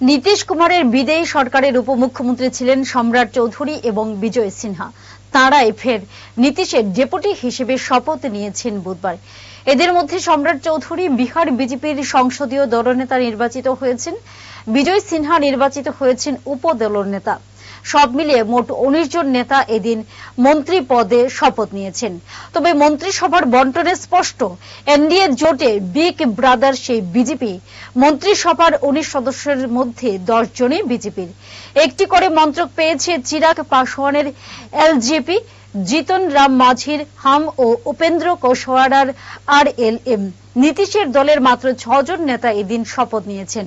নীতিশ কুমারের বিদেয়ী সরকারের উপমুখ্যমন্ত্রী ছিলেন সম্রাট চৌধুরী এবং বিজয় সিনহা। তাঁরাই ফের নীতিশের ডেপুটি হিসেবে শপথ নিয়েছেন বুধবার। এদের মধ্যে সম্রাট চৌধুরী বিহার বিজেপির সংসদীয় দলনেতা নির্বাচিত হয়েছেন। বিজয় সিনহা নির্বাচিত হয়েছেন উপদলনেতা। নেতা সব মিলিয়ে মোট উনিশ জন নেতা এদিন মন্ত্রী পদে শপথ নিয়েছেন। তবে মন্ত্রিসভার বন্টনে স্পষ্ট, এনডিএ জোটে বিগ ব্রাদার সেই বিজেপি, মন্ত্রিসভার উনিশ সদস্যের মধ্যে দশ জনই বিজেপির। একটি করে মন্ত্রক পেয়েছে চিরাগ পাসওয়ানের এলজেপি, জিতন রাম মাঝির, হাম ও উপেন্দ্র কোশওয়ারার আর এল এম নীতিশের দলের মাত্র ছজন নেতা এদিন শপথ নিয়েছেন।